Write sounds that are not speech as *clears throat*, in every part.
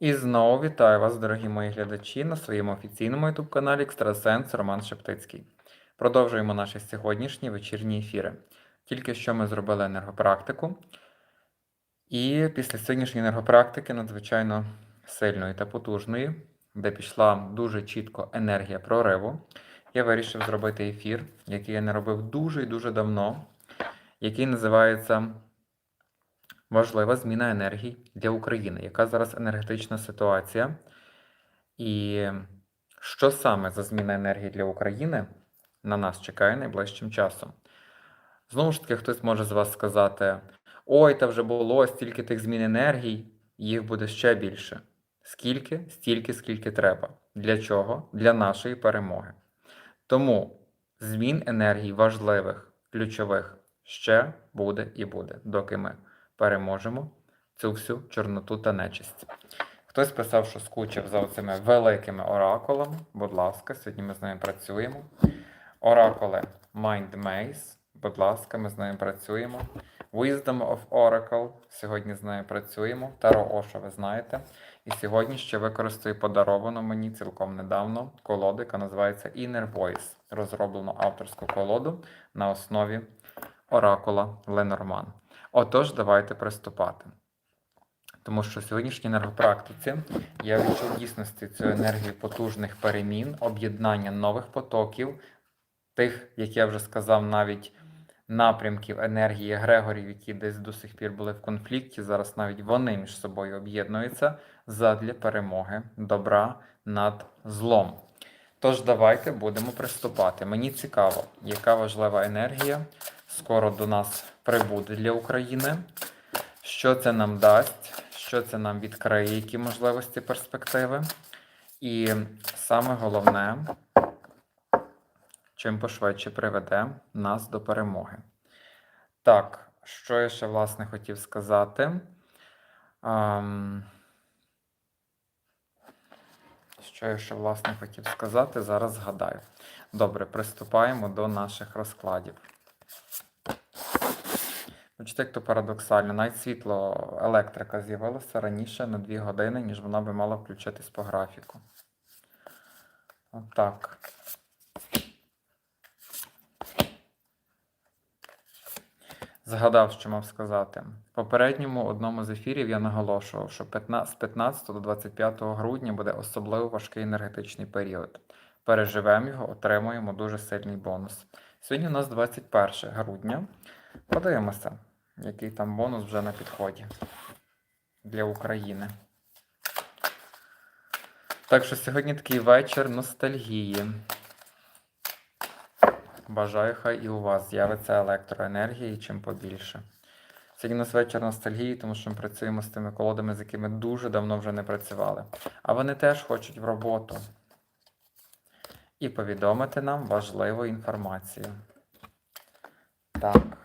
І знову вітаю вас, дорогі мої глядачі, на своєму офіційному youtube каналі Екстрасенс Роман Шептицький. Продовжуємо наші сьогоднішні вечірні ефіри. Тільки що ми зробили енергопрактику, і після сьогоднішньої енергопрактики, надзвичайно сильної та потужної, де пішла дуже чітко енергія прориву, я вирішив зробити ефір, який я не робив дуже і дуже давно, який називається важлива зміна енергії для України. Яка зараз енергетична ситуація? І що саме за зміна енергії для України на нас чекає найближчим часом? Знову ж таки, хтось може з вас сказати: ой, та вже було стільки тих змін енергій, їх буде ще більше. Скільки? Стільки, скільки треба. Для чого? Для нашої перемоги. Тому змін енергій важливих, ключових ще буде і буде, доки ми переможемо цю всю чорноту та нечисть. Хтось писав, що скучив за оцими великими оракулами. Будь ласка, сьогодні ми з ними працюємо. Оракули Mind Maze. Будь ласка, ми з ними працюємо. Wisdom of Oracle. Сьогодні з нею працюємо. Таро Оша, ви знаєте. І сьогодні ще використаю подаровану мені цілком недавно колоду, яка називається Inner Voice. Розроблено авторську колоду на основі оракула Ленорман. Отож, давайте приступати. Тому що сьогоднішній енергопрактиці я відчув дійсності цю енергію потужних перемін, об'єднання нових потоків, тих, як я вже сказав, навіть напрямків енергії Грегорів, які десь до сих пір були в конфлікті. Зараз навіть вони між собою об'єднуються задля перемоги добра над злом. Тож, давайте будемо приступати. Мені цікаво, яка важлива енергія скоро до нас прибуде для України. Що це нам дасть, що це нам відкриє, які можливості перспективи. І саме головне, чим пошвидше приведе нас до перемоги. Так, що я ще власне хотів сказати? Ам... Що я ще власне хотів сказати, зараз згадаю. Добре, приступаємо до наших розкладів. Бачите, як то парадоксально, навіть світло електрика з'явилося раніше на 2 години, ніж вона би мала включитись по графіку. Отак. Згадав, що мав сказати. В попередньому одному з ефірів я наголошував, що 15, з 15 до 25 грудня буде особливо важкий енергетичний період. Переживемо його, отримуємо дуже сильний бонус. Сьогодні у нас 21 грудня. Подивимося, який там бонус вже на підході для України. Так що сьогодні такий вечір ностальгії. Бажаю, хай і у вас з'явиться електроенергія і чим побільше. Сьогодні у нас вечір ностальгії, тому що ми працюємо з тими колодами, з якими дуже давно вже не працювали. А вони теж хочуть в роботу. І повідомити нам важливу інформацію. Так.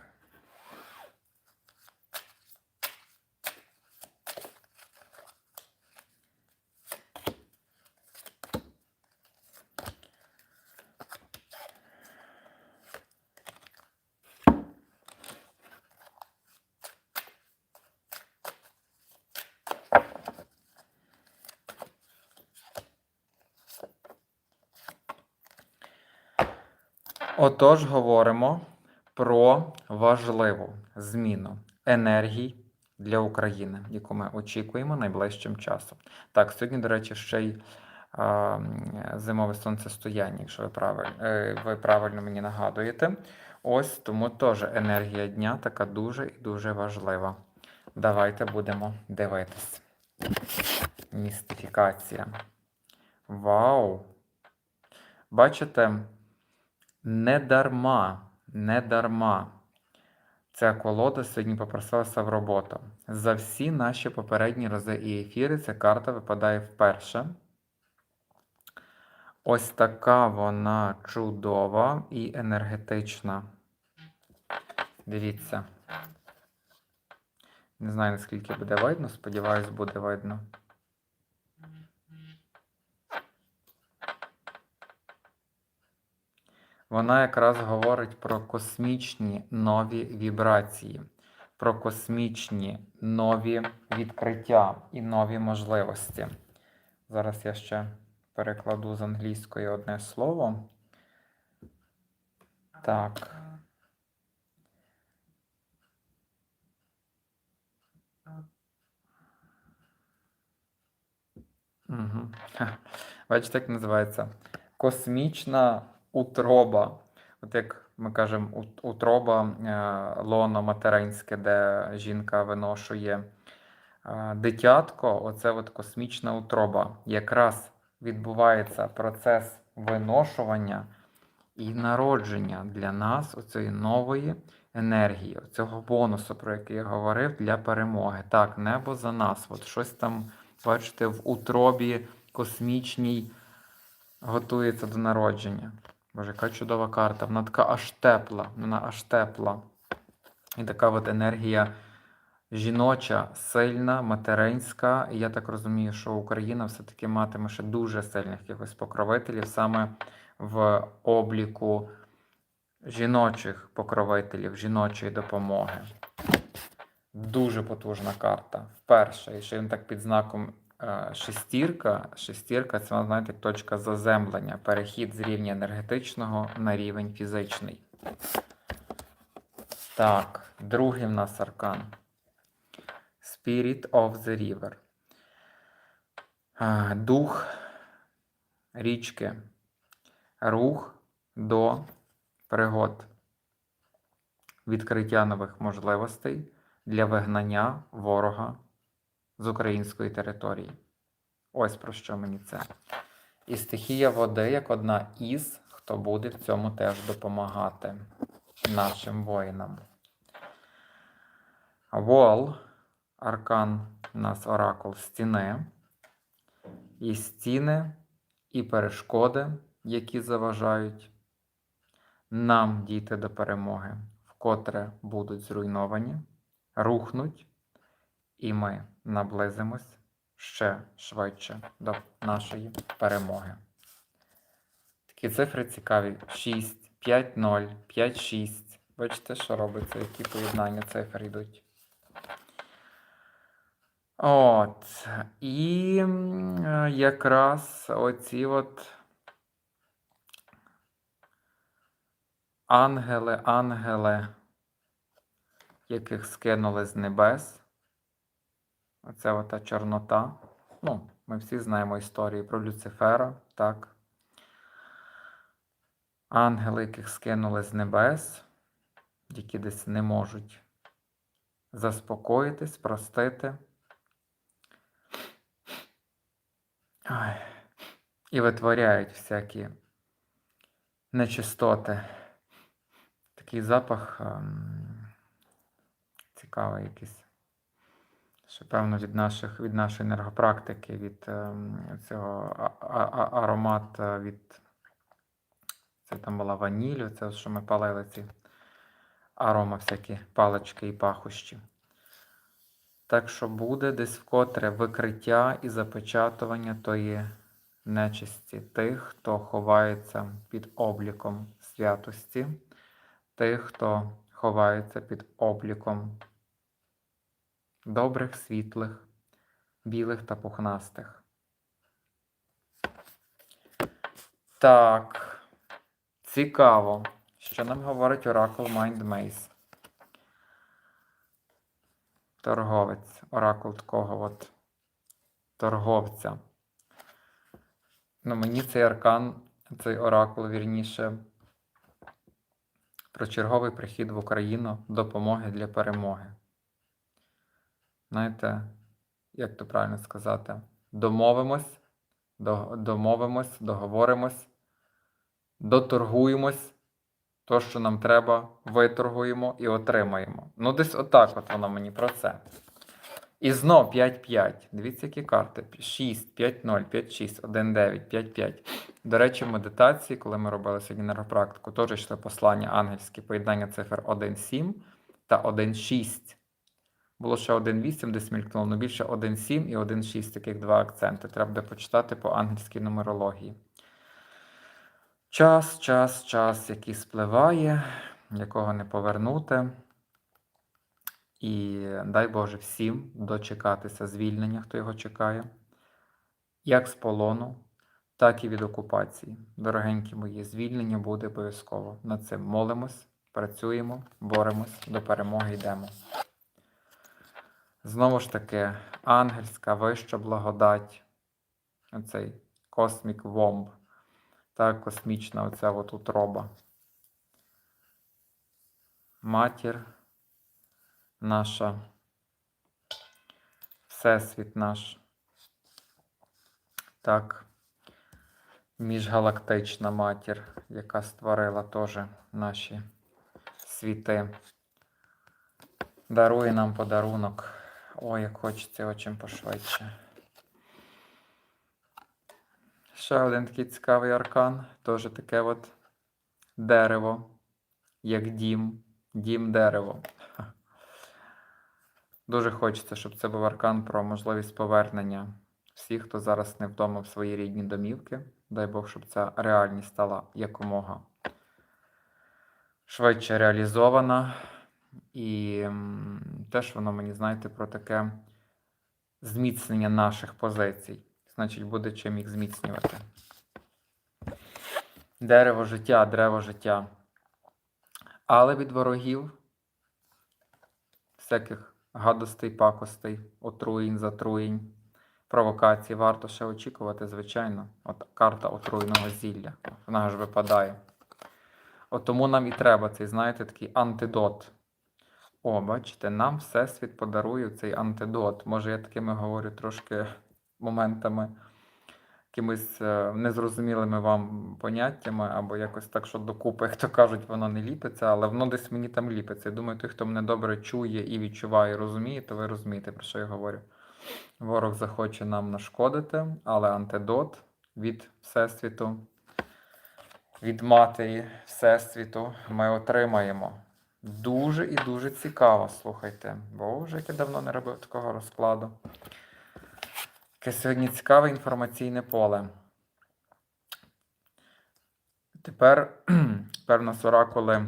Отож, говоримо про важливу зміну енергії для України, яку ми очікуємо найближчим часом. Так, сьогодні, до речі, ще й а, зимове сонцестояння, якщо ви правильно, ви правильно мені нагадуєте. Ось тому теж енергія дня така дуже і дуже важлива. Давайте будемо дивитись. Містифікація. Вау! Бачите? Не дарма, не дарма. Ця колода сьогодні попросилася в роботу. За всі наші попередні рази і ефіри ця карта випадає вперше. Ось така вона чудова і енергетична. Дивіться. Не знаю, наскільки буде видно, сподіваюсь, буде видно. Вона якраз говорить про космічні нові вібрації, про космічні нові відкриття і нові можливості. Зараз я ще перекладу з англійської одне слово. Так. Угу. Бачите, як називається? Космічна утроба. От як ми кажемо, утроба е, лоно материнське, де жінка виношує е, дитятко, оце от космічна утроба. Якраз відбувається процес виношування і народження для нас оцієї нової енергії, цього бонусу, про який я говорив, для перемоги. Так, небо за нас. От щось там, бачите, в утробі космічній готується до народження. Боже, яка чудова карта. Вона така аж тепла. Вона аж тепла. І така от енергія жіноча, сильна, материнська. І я так розумію, що Україна все-таки матиме ще дуже сильних якихось покровителів саме в обліку жіночих покровителів, жіночої допомоги. Дуже потужна карта. Вперше. І ще він так під знаком шестірка. Шестірка це, знаєте, точка заземлення, перехід з рівня енергетичного на рівень фізичний. Так, другий в нас аркан. Spirit of the River. Е, Дух річки. Рух до пригод. Відкриття нових можливостей для вигнання ворога з української території. Ось про що мені це. І стихія води як одна із, хто буде в цьому теж допомагати нашим воїнам. Вол, аркан нас оракул стіни. І стіни, і перешкоди, які заважають нам дійти до перемоги, вкотре будуть зруйновані, рухнуть, і ми наблизимось ще швидше до нашої перемоги. Такі цифри цікаві: 6, 5, 0, 5, 6. Бачите, що робиться, які поєднання цифр йдуть. От. І якраз оці от ангели, ангели, яких скинули з небес. Оце ота Чорнота. Ну, ми всі знаємо історії про Люцифера, так. Ангели, яких скинули з небес, які десь не можуть заспокоїтись, простити. Ой. І витворяють всякі нечистоти. Такий запах ем, цікавий якийсь. Певно, від, наших, від нашої енергопрактики, від ем, цього аромат е, від. Це там була ваніль, це що ми палили ці арома, всякі палички і пахощі. Так що буде десь вкотре викриття і запечатування тої нечисті тих, хто ховається під обліком святості, тих, хто ховається під обліком добрих, світлих, білих та пухнастих. Так, цікаво, що нам говорить Оракул Mind Maze. Торговець, оракул такого от торговця. Ну, мені цей аркан, цей оракул, вірніше, про черговий прихід в Україну допомоги для перемоги. Знаєте, як то правильно сказати? Домовимось, до- домовимось, договоримось, доторгуємось. То, що нам треба, виторгуємо і отримаємо. Ну, десь отак от воно мені про це. І знов 5-5. Дивіться, які карти. 6, 5-0, 5-6, 1-9, 5-5. До речі, в медитації, коли ми робили сьогодні енергопрактику, теж йшли послання ангельські, поєднання цифр 1-7 та 1-6. Було ще 1-8, десь мількнуло, але більше 1-7 і 1-6, таких два акценти. Треба буде почитати по ангельській нумерології. Час, час, час, який спливає, якого не повернути. І дай Боже всім дочекатися звільнення, хто його чекає, як з полону, так і від окупації. Дорогенькі мої, звільнення буде обов'язково. Над цим молимось, працюємо, боремось, до перемоги йдемо. Знову ж таки, ангельська вища благодать, оцей космік вомб, та космічна оця от утроба. Матір наша, Всесвіт наш, так, міжгалактична матір, яка створила теж наші світи. Дарує нам подарунок. Ой, як хочеться очим пошвидше. Ще один такий цікавий аркан, теж таке от дерево, як дім, дім дерево. Дуже хочеться, щоб це був аркан про можливість повернення всіх, хто зараз не вдома в свої рідні домівки. Дай Бог, щоб ця реальність стала якомога швидше реалізована. І теж воно мені, знаєте, про таке зміцнення наших позицій. Значить, буде чим їх зміцнювати. Дерево життя, древо життя. Але від ворогів всяких гадостей, пакостей, отруєнь, затруєнь, провокацій варто ще очікувати, звичайно. От карта отруйного зілля. Вона ж випадає. От тому нам і треба цей, знаєте, такий антидот. О, бачите, нам Всесвіт подарує цей антидот. Може, я такими говорю трошки моментами, якимись е, незрозумілими вам поняттями, або якось так, що докупи, *laughs* як то кажуть, воно не ліпиться, але воно десь мені там ліпиться. Я думаю, той, хто мене добре чує і відчуває, і розуміє, то ви розумієте, про що я говорю. Ворог захоче нам нашкодити, але антидот від Всесвіту, від Матері Всесвіту ми отримаємо. Дуже і дуже цікаво, слухайте. Боже, як я давно не робив такого розкладу. Яке сьогодні цікаве інформаційне поле. Тепер, *clears throat* тепер у нас оракули е,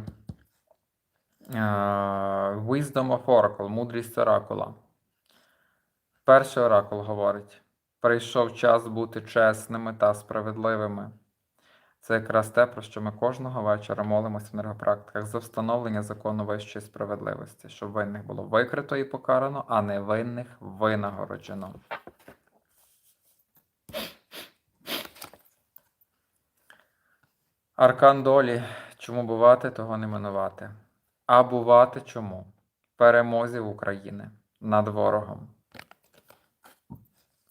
Wisdom of Oracle, мудрість оракула. Перший оракул говорить: прийшов час бути чесними та справедливими. Це якраз те, про що ми кожного вечора молимося в енергопрактиках за встановлення закону вищої справедливості, щоб винних було викрито і покарано, а невинних винагороджено. Аркан долі. Чому бувати, того не минувати. А бувати чому? Перемозі в України над ворогом.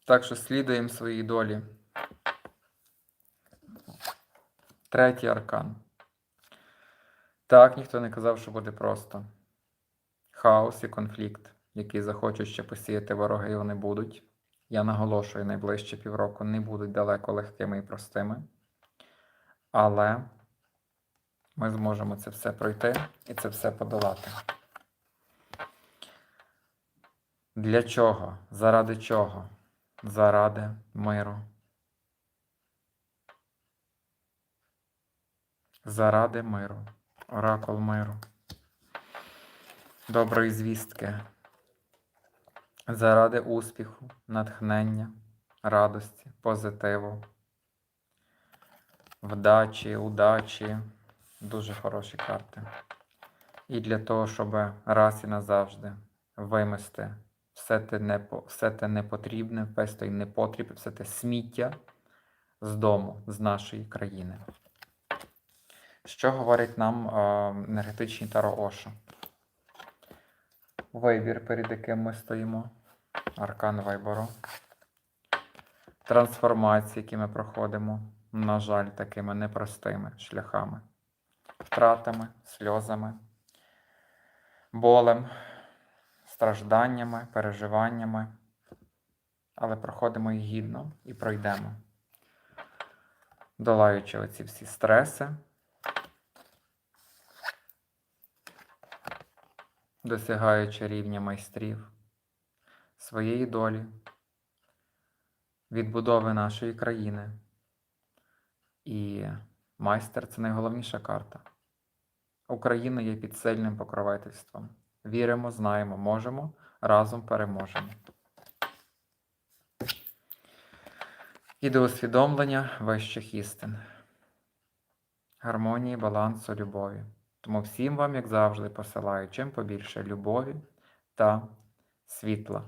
Так що слідуємо своїй долі. Третій аркан. Так, ніхто не казав, що буде просто. Хаос і конфлікт, який захочуть ще посіяти вороги, вони будуть. Я наголошую, найближчі півроку не будуть далеко легкими і простими. Але ми зможемо це все пройти і це все подолати. Для чого? Заради чого? Заради миру. Заради миру. Оракул миру. Доброї звістки. Заради успіху, натхнення, радості, позитиву, вдачі, удачі. Дуже хороші карти. І для того, щоб раз і назавжди вимести все те, непо, все те непотрібне, весь той непотріб, все те сміття з дому, з нашої країни. Що говорить нам е, енергетичні Таро Оша? Вибір, перед яким ми стоїмо. Аркан вибору. Трансформації, які ми проходимо, на жаль, такими непростими шляхами. Втратами, сльозами, болем, стражданнями, переживаннями. Але проходимо їх гідно і пройдемо. Долаючи оці всі стреси. Досягаючи рівня майстрів своєї долі, відбудови нашої країни. І майстер це найголовніша карта. Україна є під сильним покровительством. Віримо, знаємо, можемо. Разом переможемо. І до усвідомлення вищих істин, гармонії, балансу, любові. Тому всім вам, як завжди, посилаю чим побільше любові та світла.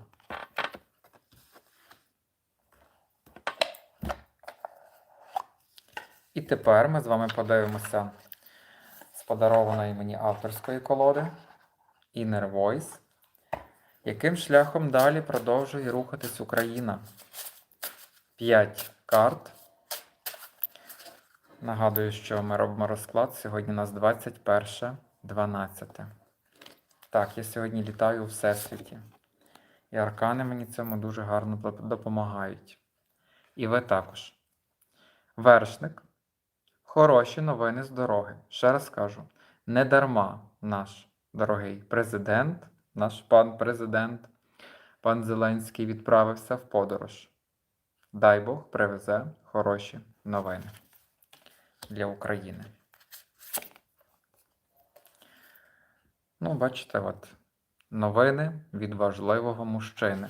І тепер ми з вами подивимося з подарованої мені авторської колоди Inner Voice. Яким шляхом далі продовжує рухатись Україна? 5 карт. Нагадую, що ми робимо розклад. Сьогодні у нас 21.12. Так, я сьогодні літаю у Всесвіті. І аркани мені цьому дуже гарно допомагають. І ви також. Вершник. Хороші новини з дороги. Ще раз кажу: не дарма наш дорогий президент, наш пан президент, пан Зеленський відправився в подорож. Дай Бог привезе хороші новини для України. Ну, бачите, от новини від важливого мужчини.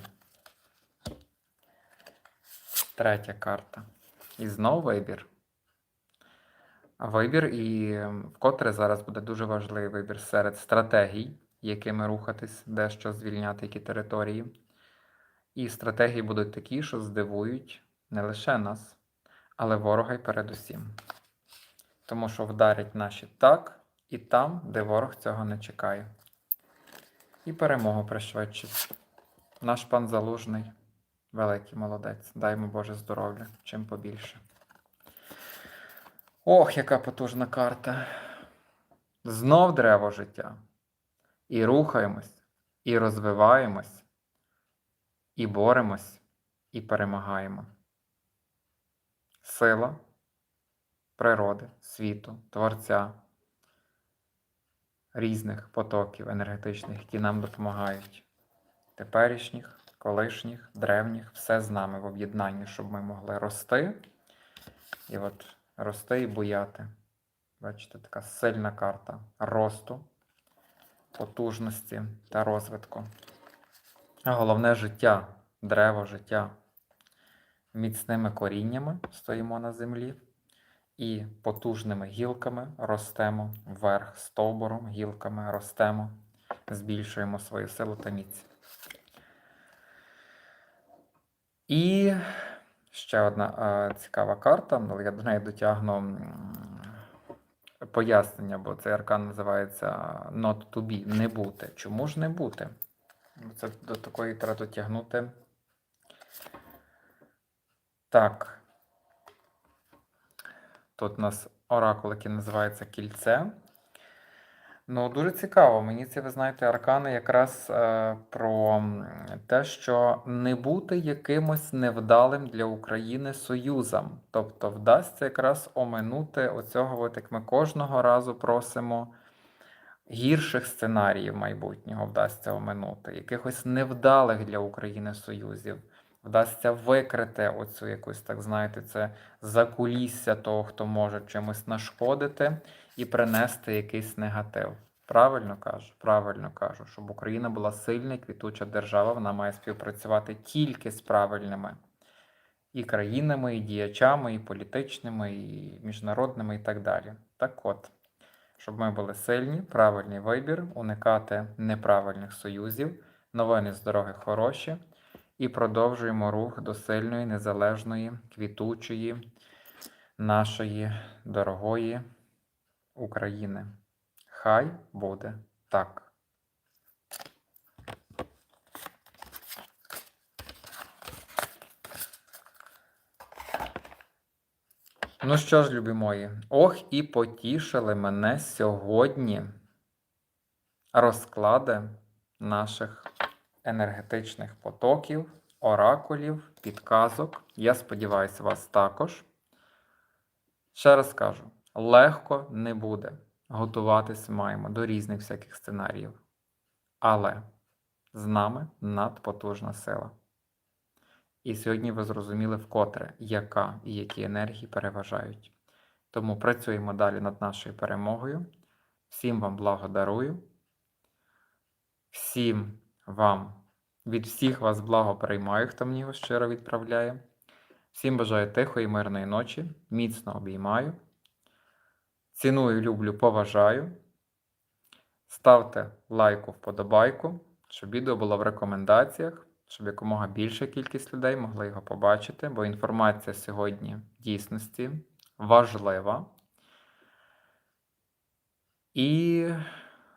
Третя карта. І знову вибір. Вибір, і ем, вкотре зараз буде дуже важливий вибір серед стратегій, якими рухатись, дещо звільняти які території. І стратегії будуть такі, що здивують не лише нас, але ворога й передусім. Тому що вдарять наші так і там, де ворог цього не чекає. І перемогу пришвидшить. Наш пан Залужний великий молодець. Дай йому Боже здоров'я, чим побільше. Ох, яка потужна карта. Знов древо життя. І рухаємось, і розвиваємось, і боремось, і перемагаємо. Сила природи, світу, творця, різних потоків енергетичних, які нам допомагають. Теперішніх, колишніх, древніх, все з нами в об'єднанні, щоб ми могли рости. І от рости і буяти. Бачите, така сильна карта росту, потужності та розвитку. А головне життя, древо життя. Міцними коріннями стоїмо на землі і потужними гілками ростемо вверх стовбуром, гілками ростемо, збільшуємо свою силу та міць. І ще одна е, цікава карта, але я до неї дотягну пояснення, бо цей аркан називається Not to be, не бути. Чому ж не бути? Це до такої треба дотягнути. Так. Тут у нас оракул, який називається кільце. Ну, дуже цікаво. Мені ці, ви знаєте, аркани якраз е, про те, що не бути якимось невдалим для України союзом. Тобто вдасться якраз оминути оцього, от як ми кожного разу просимо гірших сценаріїв майбутнього вдасться оминути, якихось невдалих для України союзів. Вдасться викрити оцю якусь, так знаєте, це закулісся того, хто може чимось нашкодити і принести якийсь негатив. Правильно кажу, правильно кажу, щоб Україна була сильна і квітуча держава, вона має співпрацювати тільки з правильними і країнами, і діячами, і політичними, і міжнародними, і так далі. Так от, щоб ми були сильні, правильний вибір, уникати неправильних союзів, новини з дороги хороші, і продовжуємо рух до сильної, незалежної, квітучої, нашої дорогої України. Хай буде так. Ну що ж, любі мої, ох і потішили мене сьогодні розклади наших енергетичних потоків, оракулів, підказок. Я сподіваюся, вас також. Ще раз кажу: легко не буде. Готуватись маємо до різних всяких сценаріїв. Але з нами надпотужна сила. І сьогодні ви зрозуміли вкотре, яка і які енергії переважають. Тому працюємо далі над нашою перемогою. Всім вам благодарую. Всім вам, від всіх вас благо приймаю, хто мені його щиро відправляє. Всім бажаю тихої, мирної ночі, міцно обіймаю. Ціную, люблю, поважаю. Ставте лайку, вподобайку, щоб відео було в рекомендаціях, щоб якомога більша кількість людей могла його побачити, бо інформація сьогодні в дійсності важлива. І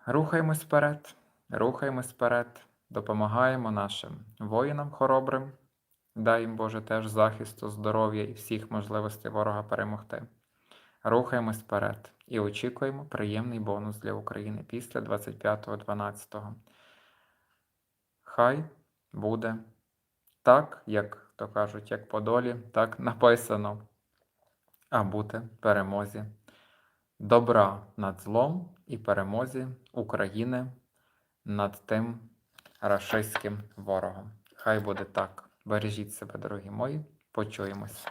рухаємось вперед, рухаємось вперед, допомагаємо нашим воїнам хоробрим. Дай їм Боже теж захисту, здоров'я і всіх можливостей ворога перемогти. Рухаємось вперед і очікуємо приємний бонус для України після 25.12. Хай буде так, як то кажуть, як по долі, так написано, а бути перемозі добра над злом і перемозі України над тим рашистським ворогом. Хай буде так. Бережіть себе, дорогі мої. Почуємось.